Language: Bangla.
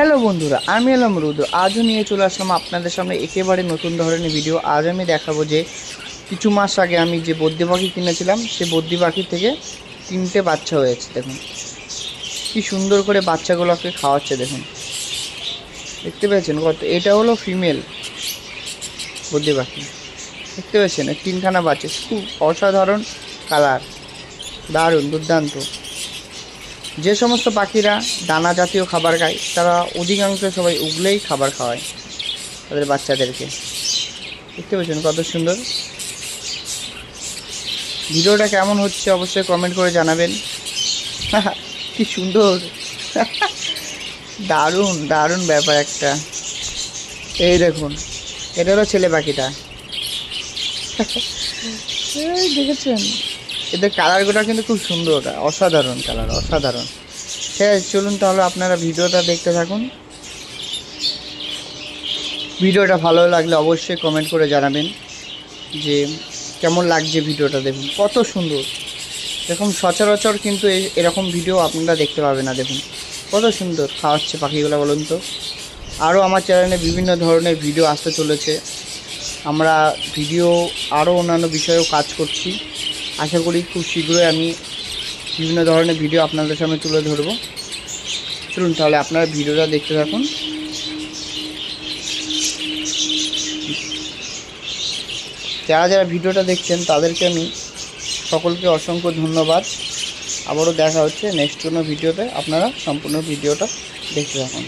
হ্যালো বন্ধুরা, আমি এলাম রুদ্র। আজও নিয়ে চলে আসলাম আপনাদের সামনে একেবারে নতুন ধরনের ভিডিও আজ আমি দেখাবো যে কিছু মাস আগে আমি যে বদ্যি পাখি কিনেছিলাম সেই বদ্যি পাখি থেকে তিনটে বাচ্চা হয়েছে, দেখুন। কি সুন্দর করে বাচ্চাগুলোকে খাওয়াচ্ছে, দেখুন। দেখতে পেয়েছেন কত? এটা হলো ফিমেল বদ্যি পাখি। দেখতে পেয়েছেন? তিনখানা বাচ্চা, খুব অসাধারণ কালার দারুণ, দুর্দান্ত। যে সমস্ত পাখিরা দানা জাতীয় খাবার খায়, তারা অধিকাংশ সবাই উগলেই খাবার খাওয়ায় তাদের বাচ্চাদেরকে। দেখতে পেয়েছেন কত সুন্দর? ভিডিওটা কেমন হচ্ছে অবশ্যই কমেন্ট করে জানাবেন। কি সুন্দর। দারুণ দারুণ ব্যাপার একটা। এই দেখুন, এটা হলো ছেলে পাখিটা। দেখেছেন। এদের কালারগুলো কিন্তু খুব সুন্দর, অসাধারণ কালার অসাধারণ। ঠিক আছে, চলুন তাহলে আপনারা ভিডিওটা দেখতে থাকুন। ভিডিওটা ভালো লাগলে অবশ্যই কমেন্ট করে জানাবেন যে কেমন লাগছে ভিডিওটা দেখুন, কত সুন্দর। এরকম সচরাচর কিন্তু এরকম ভিডিও আপনারা দেখতে পাবেন না, দেখুন। কত সুন্দর খাওয়াচ্ছে পাখিগুলো, বলুন তো। আরও আমার চ্যানেলে বিভিন্ন ধরনের ভিডিও আসতে চলেছে। আমরা ভিডিও আরও অন্যান্য বিষয়েও কাজ করছি। আশা করি খুব শীঘ্রই আমি বিভিন্ন ধরনের ভিডিও আপনাদের সামনে তুলে ধরবো। চলুন তাহলে আপনারা ভিডিওটা দেখতে থাকুন। যারা যারা ভিডিওটা দেখছেন, তাদেরকে আমি সকলকে অসংখ্য ধন্যবাদ। আবারও দেখা হচ্ছে নেক্সট কোনো ভিডিওতে। আপনারা সম্পূর্ণ ভিডিওটা দেখতে থাকুন।